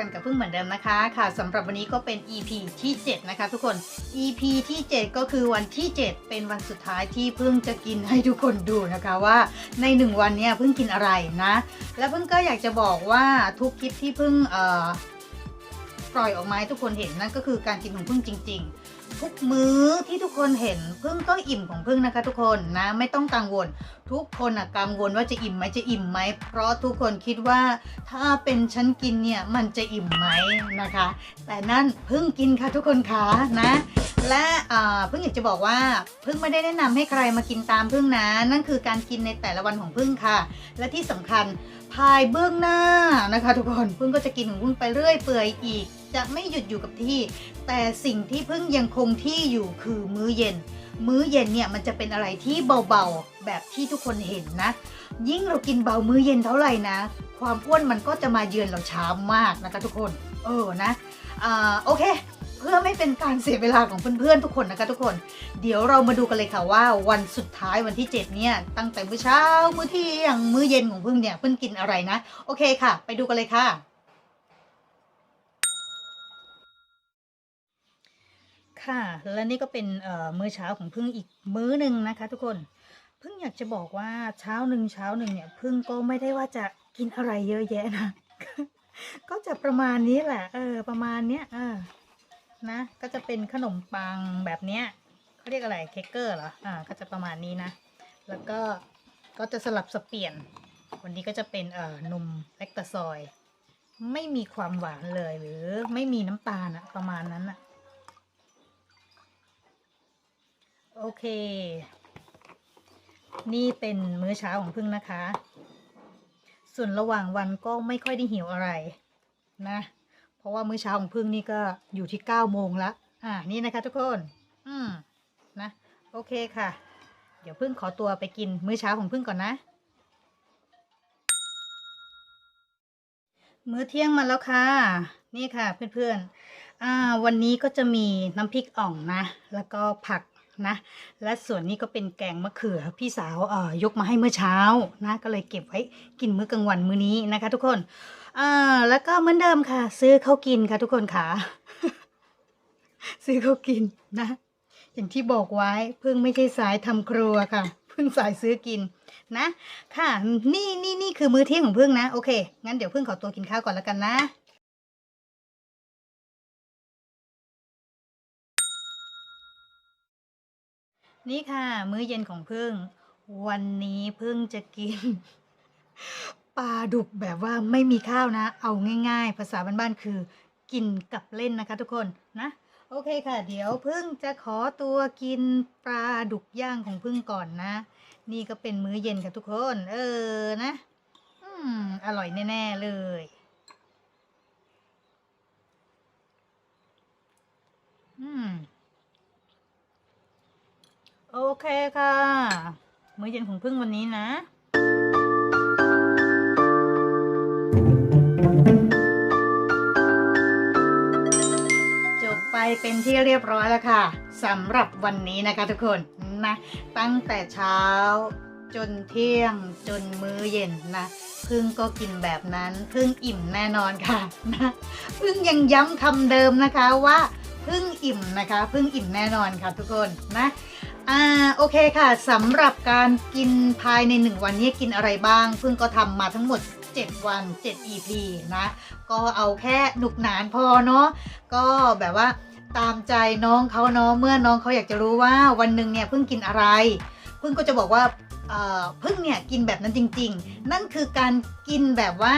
ันกับพึ่งเหมือนเดิมนะคะค่ะสำหรับวันนี้ก็เป็น EP ที่ 7 นะคะ ทุกคน EP ที่ 7 ก็คือวันที่ 7 เป็นวันสุดท้ายที่พึ่งจะกินให้ทุกคนดูนะคะว่าใน 1 วันเนี้ยพึ่งกินอะไรนะ และพึ่งก็อยากจะบอกว่าทุกคลิปที่พึ่งเอ่อ ปล่อยออกมาให้ทุกคนเห็นนั่นก็คือการกินของพึ่งจริง ๆ ทุกมื้อที่ทุกคนเห็นพึ่งก็อิ่มของพึ่งนะคะ ทุกคนนะไม่ต้องกังวล ทุกคนอะกังวลว่าจะอิ่มไหมจะอิ่มไหมเพราะทุกคนคิดว่าถ้าเป็นฉันกินเนี่ยมันจะอิ่มไหมนะคะ แต่นั่นพิ่งกินค่ะทุกคนคะนะและเพิ่งอยากจะบอกว่าเพิ่งไม่ได้แนะนำให้ใครมากินตามเพิ่งนะ นั่นคือการกินในแต่ละวันของเพิ่งค่ะ และที่สำคัญภายเบื้องหน้านะคะ ทุกคนเพิ่งก็จะกินของเพิ่งไปเรื่อยเปื่อยอีก จะไม่หยุดอยู่กับที่ แต่สิ่งที่เพิ่งยังคงที่อยู่คือมื้อเย็น มื้อเย็นเนี่ยมันจะเป็นอะไรที่เบาๆ แบบที่ทุกคนเห็นนะ ยิ่งเรากินเบามื้อเย็นเท่าไหร่นะ ความอ้วนมันก็จะมาเยือนเราช้ามากนะคะทุกคน เออนะอ่าโอเค เพื่อไม่เป็นการเสียเวลาของเพื่อนๆทุกคนนะคะทุกคน เดี๋ยวเรามาดูกันเลยค่ะว่าวันสุดท้ายวันที่ 7 เนี่ย ตั้งแต่มื้อเช้ามื้อเที่ยงมื้อเย็นของพึ่งเนี่ยเพึ่งกินอะไรนะ โอเคค่ะ ไปดูกันเลยค่ะ ค่ะ และนี่ก็เป็นเมื้อเช้าของพึ่งอีกมื้อหนึ่งนะคะ ทุกคนพึ่งอยากจะบอกว่าเช้าหนึ่งเช้าหนึ่งเนี่ยพึ่งก็ไม่ได้ว่าจะกินอะไรเยอะแยะนะ ก็จะประมาณนี้แหละ เออ ประมาณเนี้ยเออนะ ก็จะเป็นขนมปังแบบเนี้ยเขาเรียกอะไรเค้กเกอร์เหรออ่าก็จะประมาณนี้นะ แล้วก็ก็จะสลับสเปลี่ยน วันนี้ก็จะเป็นเอ่อนมแลคตาซอย ไม่มีความหวานเลยหรือไม่มีน้ำตาลอะประมาณนั้นอะ โอเค นี่เป็นมื้อเช้าของพึ่งนะคะ ส่วนระหว่างวันก็ไม่ค่อยได้หิวอะไรนะ เพราะว่ามื้อเช้าของพึ่งนี่ก็อยู่ที่เก้าโมงละอ่า นี่นะคะทุกคน อืม นะ โอเคค่ะ เดี๋ยวพึ่งขอตัวไปกินมื้อเช้าของพึ่งก่อนนะ มื้อเที่ยงมาแล้วค่ะ นี่ค่ะเพื่อนๆ อ่า วันนี้ก็จะมีน้ำพริกอ่องนะ แล้วก็ผัก นะ และส่วนนี้ก็เป็นแกงมะเขือพี่สาวเอ่อยกมาให้เมื่อเช้านะก็เลยเก็บไว้กินมื้อกลางวันมื้อนี้นะคะ ทุกคนอ่าแล้วก็เหมือนเดิมค่ะ ซื้อข้าวกินค่ะ ทุกคนค่ะ ซื้อข้าวกินนะ อย่างที่บอกไว้เพิ่งไม่ใช่สายทำครัวค่ะเพิ่งสายซื้อกินนะ ค่ะ นี่นี่นี่คือมื้อเที่ยงของเพิ่งนะ โอเค งั้นเดี๋ยวเพิ่งขอตัวกินข้าวก่อนแล้วกันนะ นี่ค่ะ มื้อเย็นของพึ่ง วันนี้พึ่งจะกิน ปลาดุกแบบว่าไม่มีข้าวนะ เอาง่าย ๆ ภาษาบ้านๆคือ กินกับเล่นนะคะทุกคนนะ โอเคค่ะ เดี๋ยวพึ่งจะขอตัวกินปลาดุกย่างของพึ่งก่อนนะ นี่ก็เป็นมื้อเย็นค่ะทุกคน เออนะ อืมอร่อยแน่ ๆ เลยอืม โอเคค่ะ มื้อเย็นของพึ่งวันนี้นะจบไปเป็นที่เรียบร้อยแล้วค่ะสำหรับวันนี้นะคะทุกคนนะตั้งแต่เช้าจนเที่ยงจนมื้อเย็นนะพึ่งก็กินแบบนั้นพึ่งอิ่มแน่นอนค่ะนะพึ่งยังย้ำคำเดิมนะคะว่าพึ่งอิ่มนะคะพึ่งอิ่มแน่นอนค่ะทุกคนนะ อ่าโอเคค่ะสำหรับการกินภายใน 1 วันนี้กินอะไรบ้างเพิ่งก็ทำมาทั้งหมด 7 วัน 7 EP นะ ก็เอาแค่หนุกหนานพอเนาะก็แบบว่าตามใจน้องเขาเนาะเมื่อน้องเขาอยากจะรู้ว่าวันหนึ่งเนี่ยเพิ่งกินอะไร เพิ่งก็จะบอกว่าเพึ่งเนี่ยกินแบบนั้นจริง ๆ นั่นคือการกินแบบว่า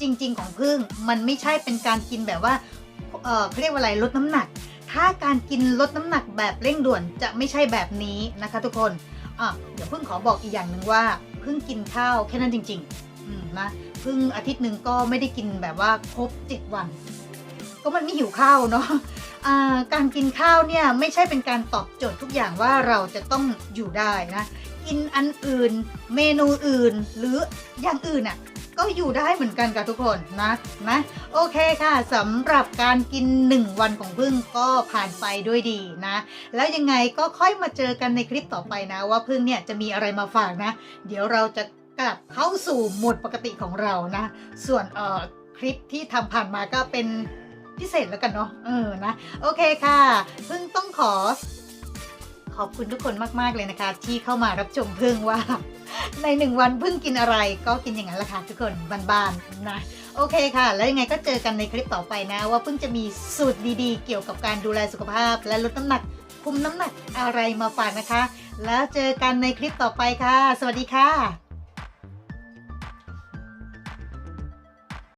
จริง ๆ ของพึ่งมันไม่ใช่เป็นการกินแบบว่าเออเขาเรียกว่าอะไรลดน้ำหนัก ถ้าการกินลดน้ำหนักแบบเร่งด่วนจะไม่ใช่แบบนี้นะคะ ทุกคนอะเดี๋ยวเพิ่งขอบอกอีกอย่างหนึ่งว่าเพิ่งกินข้าวแค่นั้นจริงๆอืมนะเพิ่งอาทิตย์หนึ่งก็ไม่ได้กินแบบว่าครบเจ็ดวัน ก็มันไม่หิวข้าวเนาะการกินข้าวเนี่ยไม่ใช่เป็นการตอบโจทย์ทุกอย่างว่าเราจะต้องอยู่ได้นะ กินอันอื่น เมนูอื่น หรืออย่างอื่นอะ ก็อยู่ได้เหมือนกันกับทุกคนนะนะโอเคค่ะสำหรับการกิน 1 วันของพึ่งก็ผ่านไปด้วยดีนะ แล้วยังไงก็ค่อยมาเจอกันในคลิปต่อไปนะ ว่าพึ่งเนี่ยจะมีอะไรมาฝากนะ เดี๋ยวเราจะกลับเข้าสู่โหมดปกติของเรานะ ส่วนเอ่อคลิปที่ทำผ่านมาก็เป็นพิเศษแล้วกันเนาะเออนะ โอเคค่ะพิ่งต้องขอ ขอบคุณทุกคนมากๆเลยนะคะ ที่เข้ามารับชมพึ่งว่า ในหนึ่งวันพึ่งกินอะไรก็กินอย่างนั้นแหละค่ะทุกคนบ้านๆนะโอเคค่ะ แล้วยังไงก็เจอกันในคลิปต่อไปนะ ว่าพึ่งจะมีสูตรดีๆ เกี่ยวกับการดูแลสุขภาพ และลดน้ำหนักคุมน้ำหนักอะไรมาฝากนะคะ แล้วเจอกันในคลิปต่อไปค่ะ สวัสดีค่ะ